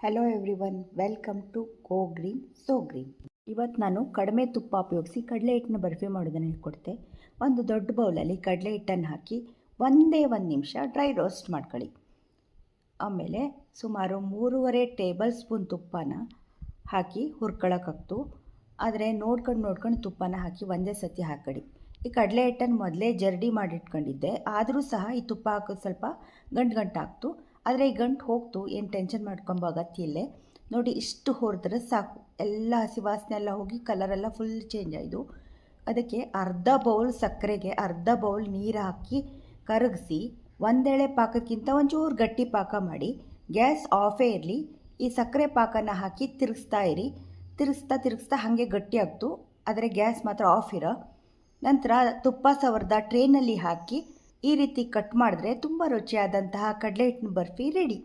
Hello everyone welcome to go green so green ಇವತ್ತು ನಾನು ಕಡಿಮೆ ತುಪ್ಪ ಉಪಯೋಗಿಸಿ ಕಡಲೆ ಹಿಟ್ಟನ್ನ ಬರ್ಫಿ ಮಾಡೋದನ್ನು ಹೇಳ್ಕೊಡ್ತೆ. ಒಂದು ದೊಡ್ಡ ಬೌಲಲ್ಲಿ ಕಡಲೆ ಹಿಟ್ಟನ್ನು ಹಾಕಿ ಒಂದೇ ಒಂದು ನಿಮಿಷ ಡ್ರೈ ರೋಸ್ಟ್ ಮಾಡ್ಕೊಳ್ಳಿ. ಆಮೇಲೆ ಸುಮಾರು ಮೂರುವರೆ ಟೇಬಲ್ ಸ್ಪೂನ್ ತುಪ್ಪನ ಹಾಕಿ ಹುರ್ಕೊಳಕ್ಕಾಗ್ತು ಆದರೆ ನೋಡ್ಕೊಂಡು ನೋಡ್ಕೊಂಡು ತುಪ್ಪನ ಹಾಕಿ ಒಂದೇ ಸತಿ ಹಾಕೊಳ್ಳಿ ಈ ಕಡಲೆ ಹಿಟ್ಟನ್ನು ಮೊದಲೇ ಜರ್ಡಿ ಮಾಡಿಟ್ಕೊಂಡಿದ್ದೆ. ಆದರೂ ಸಹ ಈ ತುಪ್ಪ ಹಾಕೋದು ಸ್ವಲ್ಪ ಗಂಟು ಗಂಟು ಆಗ್ತು. ಆದರೆ ಈ ಗಂಟು ಹೋಗ್ತು ಏನು ಟೆನ್ಷನ್ ಮಾಡ್ಕೊಂಬ ಅಗತ್ಯ ಇಲ್ಲೇ. ನೋಡಿ ಇಷ್ಟು ಹೊರಿದ್ರೆ ಸಾಕು. ಎಲ್ಲ ಹಸಿ ವಾಸನೆ ಎಲ್ಲ ಹೋಗಿ ಕಲರೆಲ್ಲ ಫುಲ್ ಚೇಂಜ್ ಆಯಿತು ಅದಕ್ಕೆ ಅರ್ಧ ಬೌಲ್ ಸಕ್ಕರೆಗೆ ಅರ್ಧ ಬೌಲ್ ನೀರು ಹಾಕಿ ಕರಗಿಸಿ ಒಂದೇಳೆ ಪಾಕಕ್ಕಿಂತ ಒಂಚೂರು ಗಟ್ಟಿ ಪಾಕ ಮಾಡಿ. ಗ್ಯಾಸ್ ಆಫೇ ಇರಲಿ. ಈ ಸಕ್ಕರೆ ಪಾಕನ ಹಾಕಿ ತಿರುಗಿಸ್ತಾ ಇರಿ. ತಿರುಗಿಸ್ತಾ ತಿರುಗಿಸ್ತಾ ಹಾಗೆ ಗಟ್ಟಿ ಆಗ್ತು ಆದರೆ ಗ್ಯಾಸ್ ಮಾತ್ರ ಆಫ್ ಇರೋ. ನಂತರ ತುಪ್ಪ ಸವರ್ದ ಟ್ರೇನಲ್ಲಿ ಹಾಕಿ ಈ ರೀತಿ ಕಟ್ ಮಾಡಿದ್ರೆ ತುಂಬ ರುಚಿಯಾದಂತಹ ಕಡಲೆ ಹಿಟ್ಟಿನ ಬರ್ಫಿ ರೆಡಿ